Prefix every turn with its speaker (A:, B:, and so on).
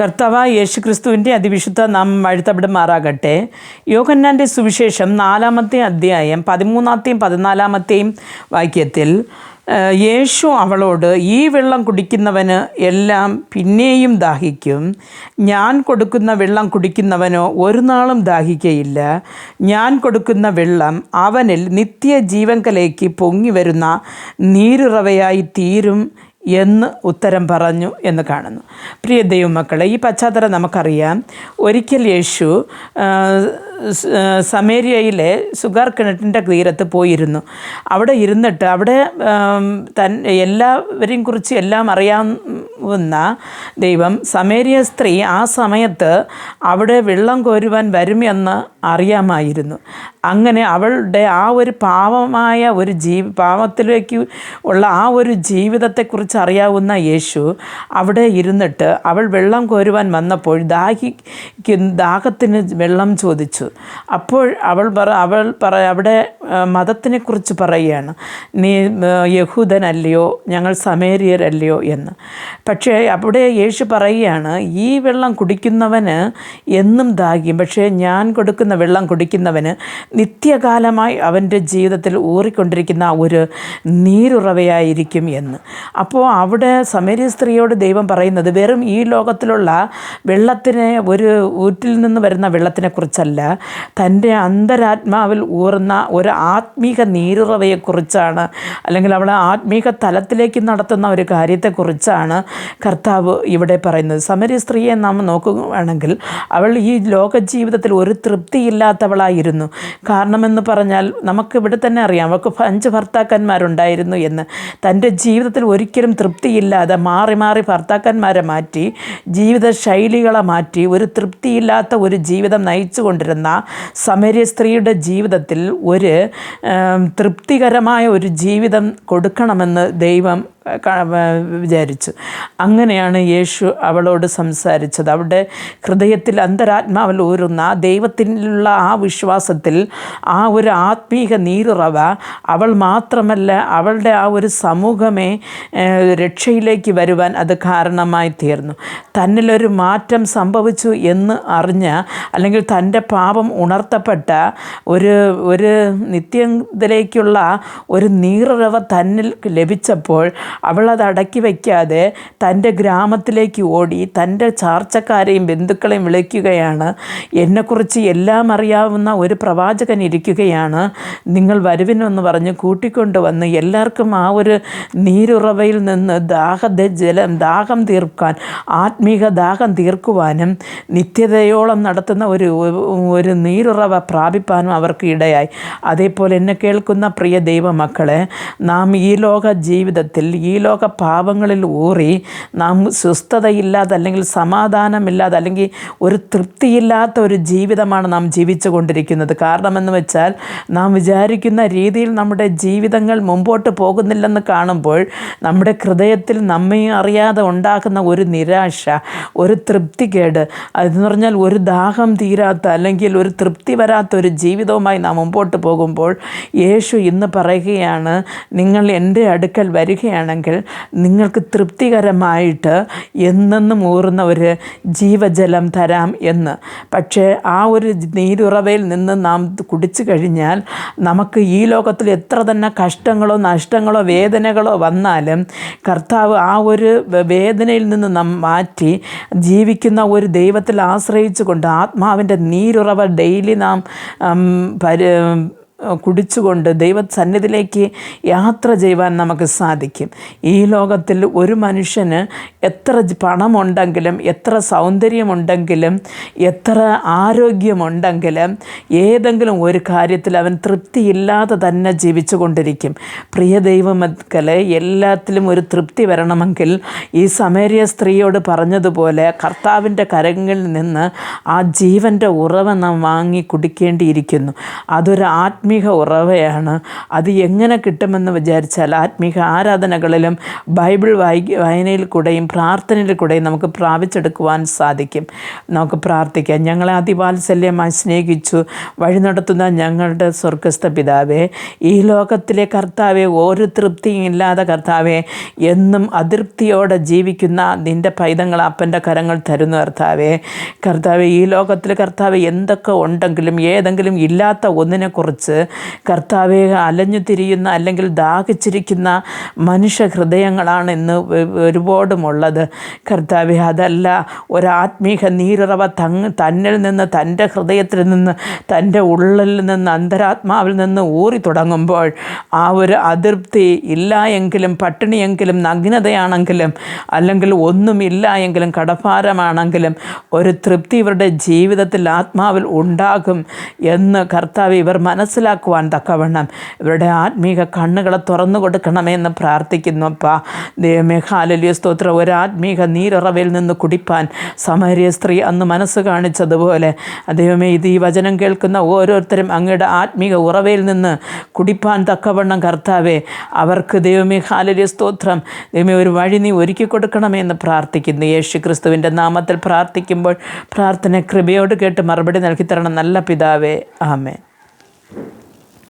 A: കർത്താവായ യേശുക്രിസ്തുവിന്റെ അതിവിശുദ്ധ നാമം വാഴ്ത്തപ്പെടുമാറാകട്ടെ യോഗന്നാന്റെ സുവിശേഷം നാലാമത്തെ അധ്യായം പതിമൂന്നാമത്തെയും പതിനാലാമത്തെയും വാക്യത്തിൽ യേശു അവളോട് ഈ വെള്ളം കുടിക്കുന്നവന് എല്ലാം പിന്നെയും ദാഹിക്കും. ഞാൻ കൊടുക്കുന്ന വെള്ളം കുടിക്കുന്നവനോ ഒരു നാളും ദാഹിക്കയില്ല. ഞാൻ കൊടുക്കുന്ന വെള്ളം അവനിൽ നിത്യജീവങ്കലേക്ക് പൊങ്ങി വരുന്ന നീരുറവയായി തീരും. എന്ന് ഉത്തരം പറഞ്ഞു എന്ന് കാണുന്നു. പ്രിയ ദൈവമക്കളെ ഈ പശ്ചാത്തലം നമുക്കറിയാം. ഒരിക്കൽ യേശു സമേരിയയിലെ സുഗാർ കിണറ്റിന്റെ തീരത്ത് പോയിരുന്നു. അവിടെ ഇരുന്നിട്ട് അവിടെ തൻ എല്ലാവരെയും കുറിച്ച് എല്ലാം അറിയാവുന്ന ദൈവം സമേരിയ സ്ത്രീ ആ സമയത്ത് അവിടെ വെള്ളം കോരുവാൻ വരുമെന്ന് അറിയാമായിരുന്നു. അങ്ങനെ അവളുടെ ആ ഒരു പാവമായ ഒരു ജീവി പാവത്തിലേക്ക് ഉള്ള ആ ഒരു ജീവിതത്തെക്കുറിച്ച് അറിയാവുന്ന യേശു അവിടെ ഇരുന്നിട്ട് അവൾ വെള്ളം കോരുവാൻ വന്നപ്പോൾ ദാഹിക്ക് ദാഹത്തിന് വെള്ളം ചോദിച്ചു. അപ്പോൾ അവൾ പറ അവൾ പറ അവിടെ മതത്തിനെക്കുറിച്ച് പറയുകയാണ്. നീ യഹൂദനല്ലയോ ഞങ്ങൾ സമേരിയരല്ലയോ എന്ന്. പക്ഷേ അവിടെ യേശു പറയുകയാണ് ഈ വെള്ളം കുടിക്കുന്നവന് എന്നും ദാഹിക്കും പക്ഷേ ഞാൻ കൊടുക്കുന്ന വെള്ളം കുടിക്കുന്നവന് നിത്യകാലമായി അവന്റെ ജീവിതത്തിൽ ഊറിക്കൊണ്ടിരിക്കുന്ന ഒരു നീരുറവയായിരിക്കും എന്ന്. അപ്പോൾ അവിടെ സമരി സ്ത്രീയോട് ദൈവം പറയുന്നത് വെറും ഈ ലോകത്തിലുള്ള വെള്ളത്തിനെ ഒരു ഊറ്റിൽ നിന്ന് വരുന്ന വെള്ളത്തിനെക്കുറിച്ചല്ല തന്റെ അന്തരാത്മാവിൽ ഊറുന്ന ഒരു ആത്മീക നീരുറവയെക്കുറിച്ചാണ്. അല്ലെങ്കിൽ അവളെ ആത്മീക തലത്തിലേക്ക് നടത്തുന്ന ഒരു കാര്യത്തെക്കുറിച്ചാണ് കർത്താവ് ഇവിടെ പറയുന്നത്. സമരി സ്ത്രീയെ നാം നോക്കുകയാണെങ്കിൽ അവൾ ഈ ലോക ജീവിതത്തിൽ ഒരു തൃപ്തിയില്ലാത്തവളായിരുന്നു. കാരണമെന്ന് പറഞ്ഞാൽ നമുക്ക് ഇവിടെ തന്നെ അറിയാം. അവൾക്ക് അഞ്ച് ഭർത്താക്കന്മാരുണ്ടായിരുന്നു എന്ന്. തന്റെ ജീവിതത്തിൽ ഒരിക്കലും തൃപ്തിയില്ലാതെ മാറി മാറി ഭർത്താക്കന്മാരെ മാറ്റി ജീവിത ശൈലികളെ മാറ്റി ഒരു തൃപ്തിയില്ലാത്ത ഒരു ജീവിതം നയിച്ചു കൊണ്ടിരുന്ന സമര്യ സ്ത്രീയുടെ ജീവിതത്തിൽ ഒരു തൃപ്തികരമായ ഒരു ജീവിതം കൊടുക്കണമെന്ന് ദൈവം വിചാരിച്ചു. അങ്ങനെയാണ് യേശു അവളോട് സംസാരിച്ചത്. അവളുടെ ഹൃദയത്തിൽ അന്തരാത്മാവിൽ ഊരുന്ന ദൈവത്തിലുള്ള ആ വിശ്വാസത്തിൽ ആ ഒരു ആത്മീക നീരുറവ അവൾ മാത്രമല്ല അവളുടെ ആ ഒരു സമൂഹമേ രക്ഷയിലേക്ക് വരുവാൻ അത് കാരണമായി തീർന്നു. തന്നിലൊരു മാറ്റം സംഭവിച്ചു എന്ന് അറിഞ്ഞ അല്ലെങ്കിൽ തന്റെ പാപം ഉണർത്തപ്പെട്ട ഒരു ഒരു നിത്യത്തിലേക്കുള്ള ഒരു നീറുറവ തന്നിൽ ലഭിച്ചപ്പോൾ അവളത് അടക്കി വയ്ക്കാതെ തന്റെ ഗ്രാമത്തിലേക്ക് ഓടി തന്റെ ചാർച്ചക്കാരെയും ബന്ധുക്കളെയും വിളിക്കുകയാണ്. എന്നെക്കുറിച്ച് എല്ലാം അറിയാവുന്ന ഒരു പ്രവാചകൻ ഇരിക്കുകയാണ്. നിങ്ങൾ വരുവിനെന്ന് പറഞ്ഞ് കൂട്ടിക്കൊണ്ടുവന്ന് എല്ലാവർക്കും ആ ഒരു നീരുറവയിൽ നിന്ന് ദാഹത്തെ ജലം ദാഹം തീർക്കാൻ ആത്മീക ദാഹം തീർക്കുവാനും നിത്യതയോളം നടത്തുന്ന ഒരു ഒരു നീരുറവ പ്രാപിപ്പാനും അവർക്ക് ഇടയായി. അതേപോലെ എന്നെ കേൾക്കുന്ന പ്രിയ ദൈവമക്കളെ നാം ഈ ലോക ജീവിതത്തിൽ ഈ ലോക പാപങ്ങളിൽ ഊറി നാം സ്വസ്ഥതയില്ലാതെ അല്ലെങ്കിൽ സമാധാനമില്ലാതെ അല്ലെങ്കിൽ ഒരു തൃപ്തിയില്ലാത്ത ഒരു ജീവിതമാണ് നാം ജീവിച്ചു കൊണ്ടിരിക്കുന്നത്. കാരണമെന്ന് വെച്ചാൽ നാം വിചാരിക്കുന്ന രീതിയിൽ നമ്മുടെ ജീവിതങ്ങൾ മുമ്പോട്ട് പോകുന്നില്ലെന്ന് കാണുമ്പോൾ നമ്മുടെ ഹൃദയത്തിൽ നമ്മയും അറിയാതെ ഉണ്ടാക്കുന്ന ഒരു നിരാശ ഒരു തൃപ്തികേട് അതെന്ന് പറഞ്ഞാൽ ഒരു ദാഹം തീരാത്ത അല്ലെങ്കിൽ ഒരു തൃപ്തി വരാത്ത ഒരു ജീവിതവുമായി നാം മുമ്പോട്ട് പോകുമ്പോൾ യേശു ഇന്ന് പറയുകയാണ് നിങ്ങൾ എന്റെ അടുക്കൽ വരികയാണെങ്കിൽ നിങ്ങൾക്ക് തൃപ്തികരമായിട്ട് എന്നെന്നും ഊറുന്ന ഒരു ജീവജലം തരാം എന്ന്. പക്ഷേ ആ ഒരു നീരുറവയിൽ നിന്ന് നാം കുടിച്ചു കഴിഞ്ഞാൽ നമുക്ക് ഈ ലോകത്തിൽ എത്ര തന്നെ കഷ്ടങ്ങളോ നഷ്ടങ്ങളോ വേദനകളോ വന്നാലും കർത്താവ് ആ ഒരു വേദനയിൽ നിന്ന് നാം മാറ്റി ജീവിക്കുന്ന ഒരു ദൈവത്തിൽ ആശ്രയിച്ചുകൊണ്ട് ആത്മാവിന്റെ നീരുറവ ഡെയിലി നാം കുടിച്ചുകൊണ്ട് ദൈവസന്നിധിയിലേക്ക് യാത്ര ചെയ്യുവാൻ നമുക്ക് സാധിക്കും. ഈ ലോകത്തിൽ ഒരു മനുഷ്യന് എത്ര പണമുണ്ടെങ്കിലും എത്ര സൗന്ദര്യമുണ്ടെങ്കിലും എത്ര ആരോഗ്യമുണ്ടെങ്കിലും ഏതെങ്കിലും ഒരു കാര്യത്തിൽ അവൻ തൃപ്തിയില്ലാതെ തന്നെ ജീവിച്ചു കൊണ്ടിരിക്കും പ്രിയ ദൈവമക്കളെ എല്ലാത്തിലും ഒരു തൃപ്തി വരണമെങ്കിൽ ഈ സമേരിയ സ്ത്രീയോട് പറഞ്ഞതുപോലെ കർത്താവിന്റെ കരങ്ങളിൽ നിന്ന് ആ ജീവന്റെ ഉറവ നാം വാങ്ങി കുടിക്കേണ്ടിയിരിക്കുന്നു. അതൊരു ആത്മ ആത്മീക ഉറവയാണ്. അത് എങ്ങനെ കിട്ടുമെന്ന് വിചാരിച്ചാൽ ആത്മീക ആരാധനകളിലും ബൈബിൾ വായി വായനയിൽ കൂടെയും പ്രാർത്ഥനയിൽ കൂടെയും നമുക്ക് പ്രാപിച്ചെടുക്കുവാൻ സാധിക്കും. നമുക്ക് പ്രാർത്ഥിക്കാം. ഞങ്ങളെ അതിവാത്സല്യമായി സ്നേഹിച്ചു വഴി നടത്തുന്ന ഞങ്ങളുടെ സ്വർഗസ്ഥ പിതാവേ ഈ ലോകത്തിലെ കർത്താവെ ഒരു തൃപ്തിയും ഇല്ലാതെ കർത്താവെ എന്നും അതൃപ്തിയോടെ ജീവിക്കുന്ന നിന്റെ പൈതങ്ങൾ അപ്പന്റെ കരങ്ങൾ തരുന്നു കർത്താവെ. കർത്താവെ ഈ ലോകത്തിൽ കർത്താവ് എന്തൊക്കെ ഉണ്ടെങ്കിലും ഏതെങ്കിലും ഇല്ലാത്ത ഒന്നിനെക്കുറിച്ച് കർത്താവെ അലഞ്ഞു തിരിയുന്ന അല്ലെങ്കിൽ ദാഹിച്ചിരിക്കുന്ന മനുഷ്യ ഹൃദയങ്ങളാണ് ഇന്ന് ഒരുപാടുമുള്ളത്. കർത്താവെ അതല്ല ഒരാത്മീക നീരറവ തങ് തന്നിൽ നിന്ന് തന്റെ ഹൃദയത്തിൽ നിന്ന് തന്റെ ഉള്ളിൽ നിന്ന് അന്തരാത്മാവിൽ നിന്ന് ഊറി തുടങ്ങുമ്പോൾ ആ ഒരു അതൃപ്തി ഇല്ല എങ്കിലും പട്ടിണിയെങ്കിലും നഗ്നതയാണെങ്കിലും അല്ലെങ്കിൽ ഒന്നുമില്ല എങ്കിലും കടഭാരമാണെങ്കിലും ഒരു തൃപ്തി ഇവരുടെ ജീവിതത്തിൽ ആത്മാവിൽ ഉണ്ടാകും എന്ന് കർത്താവ് ഇവർ മനസ്സിലാക്കുവാൻ തക്കവണ്ണം ഇവരുടെ ആത്മീക കണ്ണുകളെ തുറന്നു കൊടുക്കണമെന്ന് പ്രാർത്ഥിക്കുന്നു അപ്പാ. ദൈവമേ ഹാലലിയ സ്തോത്രം. ഒരു ആത്മീക നിന്ന് കുടിപ്പാൻ സമരിയ സ്ത്രീ അന്ന് മനസ്സ് കാണിച്ചതുപോലെ. ദൈവമേ ഇത് ഈ വചനം കേൾക്കുന്ന ഓരോരുത്തരും അങ്ങയുടെ ആത്മീക ഉറവയിൽ നിന്ന് കുടിപ്പാൻ തക്കവണ്ണം കർത്താവെ അവർക്ക് ദൈവമേ ഹാലലിയ സ്തോത്രം. ദൈവമേ ഒരു വഴി നീ ഒരുക്കി കൊടുക്കണമേ എന്ന് പ്രാർത്ഥിക്കുന്നു. യേശു ക്രിസ്തുവിന്റെ നാമത്തിൽ പ്രാർത്ഥിക്കുമ്പോൾ പ്രാർത്ഥന കൃപയോട് കേട്ട് മറുപടി നൽകി തരണം നല്ല പിതാവേ ആമേൻ.